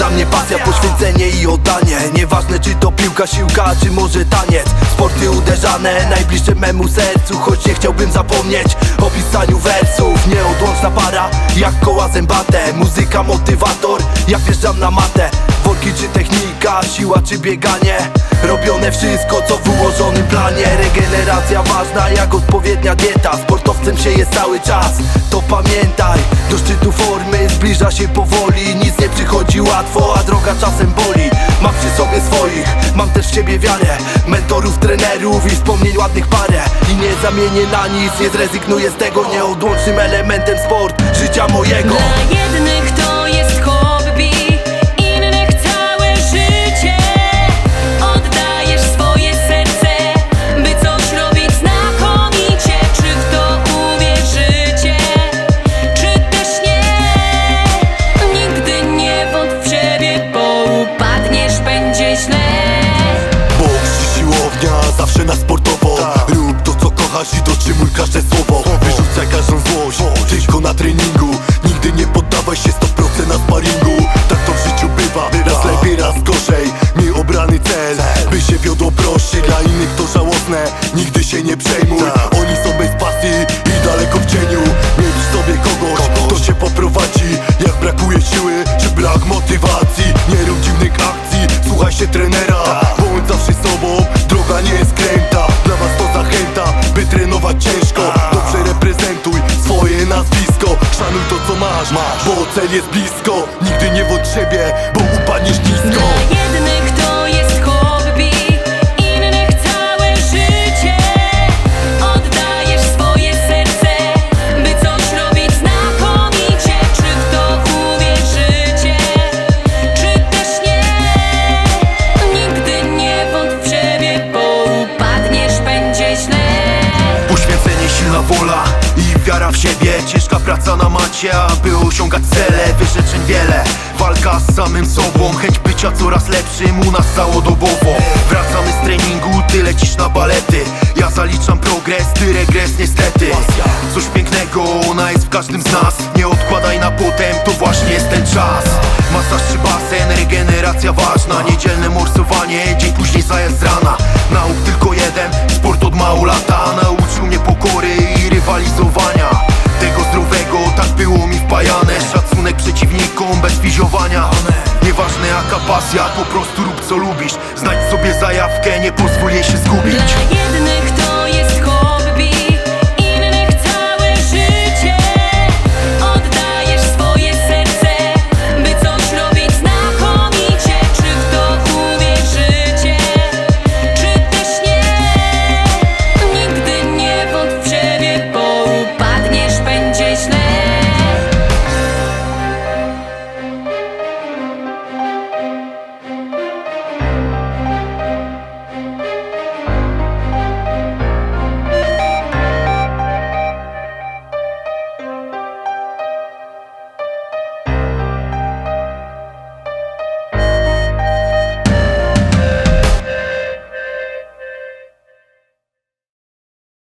Dla mnie pasja, poświęcenie i oddanie. Nieważne czy to piłka, siłka, czy może taniec. Sporty uderzane, najbliższe memu sercu. Choć nie chciałbym zapomnieć o pisaniu wersów. Nieodłączna para, jak koła zębate. Muzyka, motywator, jak wjeżdżam na matę. Worki czy technika, siła czy bieganie. Robione wszystko co w ułożonym planie. Regeneracja ważna jak odpowiednia dieta Sportowcem się jest cały czas, to pamiętaj Do szczytu formy zbliża się powoli. Nic nie przychodzi łatwo, a droga czasem boli. Mam przy sobie swoich, mam też w siebie wiarę Mentorów, trenerów i wspomnień ładnych parę. I nie zamienię na nic, nie zrezygnuję z tego. Nieodłącznym elementem sport życia mojego. Dla jednych to dotrzymuj każde słowo Wyrzucaj każdą złość, tylko na treningu. Nigdy nie poddawaj się 100% na sparingu. Tak to w życiu bywa, raz lepiej, raz gorzej. Miej obrany cel, by się wiodło prościej Dla innych to żałosne, nigdy się nie przejmuj. Oni są cel jest blisko Nigdy nie wątp siebie, bo upadniesz nisko Dla jednych to jest hobby, innych całe życie. Oddajesz swoje serce, by coś robić znakomicie. Czy w to uwierzycie, czy też nie? Nigdy nie wątp w siebie, bo upadniesz, będzie źle. Poświęcenie, silna wola wiara w siebie. Ciężka praca na macie, aby osiągać cele. Wyrzeczeń wiele, walka z samym sobą Chęć bycia coraz lepszym u nas całodobowo Wracamy z treningu, ty lecisz na balety. Ja zaliczam progres, ty regres niestety. Coś pięknego, ona jest w każdym z nas. Nie odkładaj na potem, to właśnie jest ten czas. Masaż czy basen, regeneracja ważna. Niedzielne morsowanie, dzień później zajazd z rana. Nauk tylko jeden, sport od mało lata Nieważne jaka pasja, po prostu rób co lubisz. Znajdź sobie zajawkę, nie pozwól jej się zgubić. Dla jednych